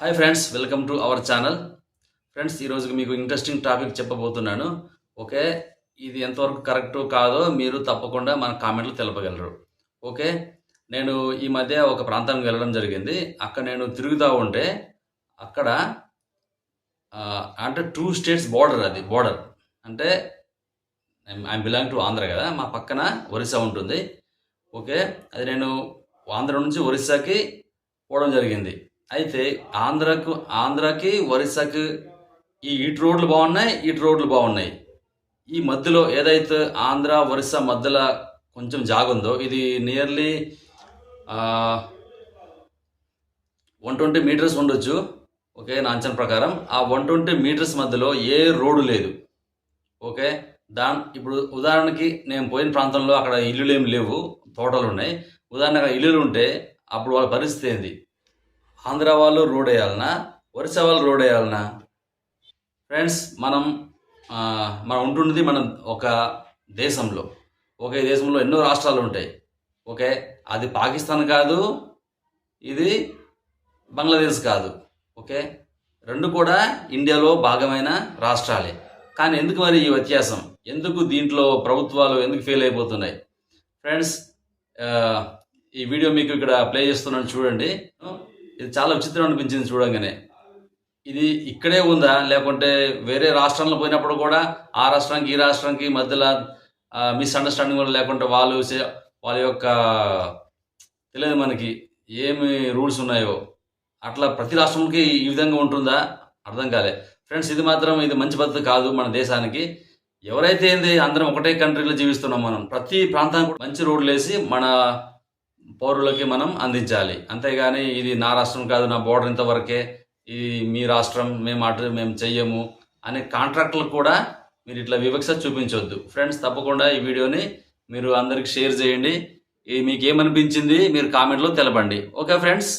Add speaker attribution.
Speaker 1: Hi friends welcome to our channel friends ఈరోజు మీకు interesting topic చెప్పబోతున్నాను. ఓకే ఇది ఎంతవరకు కరెక్ట్ కాదో మీరు తప్పకుండా మన కామెంట్లు తెలపగలరు. ఓకే నేను ఈ మధ్య ఒక ప్రాంతానికి వెళ్ళడం జరిగింది. అక్కడ నేను తిరుగుతూ ఉంటే అక్కడ అంటే టూ స్టేట్స్ బార్డర్ అది బార్డర్ అంటే ఐ బిలాంగ్ టు ఆంధ్ర కదా మా పక్కన ఒరిస్సా ఉంటుంది. ఓకే అది నేను ఆంధ్ర నుంచి ఒరిస్సాకి పోవడం జరిగింది. అయితే ఆంధ్రకు ఆంధ్రాకి ఒరిస్సాకి ఈ ఇటు రోడ్లు బాగున్నాయి ఇటు రోడ్లు బాగున్నాయి. ఈ మధ్యలో ఏదైతే ఆంధ్ర ఒరిస్సా మధ్యలో కొంచెం జాగుందో ఇది నియర్లీ వన్ ట్వంటీ మీటర్స్ ఉండొచ్చు. ఓకే నా అంచనా ప్రకారం ఆ వన్ ట్వంటీ మీటర్స్ మధ్యలో ఏ రోడ్డు లేదు. ఓకే దా ఇప్పుడు ఉదాహరణకి నేను పోయిన ప్రాంతంలో అక్కడ ఇల్లులు ఏమి లేవు తోటలు ఉన్నాయి. ఉదాహరణకు ఇల్లులు ఉంటే అప్పుడు వాళ్ళ పరిస్థితి ఏంది? ఆంధ్ర వాళ్ళు రోడ్ వేయాలనా? ఒరిస్సా వాళ్ళు రోడ్ వేయాలనా? ఫ్రెండ్స్ మనం మనం ఉంటున్నది మనం ఒక దేశంలో. ఒకే దేశంలో ఎన్నో రాష్ట్రాలు ఉంటాయి. ఓకే అది పాకిస్తాన్ కాదు ఇది బంగ్లాదేశ్ కాదు. ఓకే రెండు కూడా ఇండియాలో భాగమైన రాష్ట్రాలే. కానీ ఎందుకు మరి ఈ వ్యత్యాసం? ఎందుకు దీంట్లో ప్రభుత్వాలు ఎందుకు ఫెయిల్ అయిపోతున్నాయి? ఫ్రెండ్స్ ఈ వీడియో మీకు ఇక్కడ ప్లే చేస్తున్నాను చూడండి. ఇది చాలా విచిత్రం అనిపించింది చూడంగానే. ఇది ఇక్కడే ఉందా? లేకుంటే వేరే రాష్ట్రంలో పోయినప్పుడు కూడా ఆ రాష్ట్రానికి ఈ రాష్ట్రానికి మధ్యలో మిస్అండర్స్టాండింగ్ కూడా లేకుంటే వాళ్ళు వాళ్ళ యొక్క తెలియదు మనకి ఏమి రూల్స్ ఉన్నాయో. అట్లా ప్రతి రాష్ట్రంకి ఈ విధంగా ఉంటుందా? అర్థం కాలే. ఫ్రెండ్స్ ఇది మాత్రం ఇది మంచి పద్ధతి కాదు మన దేశానికి. ఎవరైతే ఏంది అందరం ఒకటే కంట్రీలో జీవిస్తున్నాం మనం. ప్రతి ప్రాంతానికి కూడా మంచి రోడ్లు వేసి మన పౌరులకి మనం అందించాలి. అంతేగాని ఇది నా రాష్ట్రం కాదు నా బోర్డర్ ఇంతవరకే ఇది మీ రాష్ట్రం మేము అటు మేము చెయ్యము అనే కాంట్రాక్టులకు కూడా మీరు ఇట్లా వివక్ష చూపించవద్దు ఫ్రెండ్స్ తప్పకుండా ఈ వీడియోని మీరు అందరికి షేర్ చేయండి. ఇది మీకు ఏమనిపించింది మీరు కామెంట్లో తెలపండి. Okay friends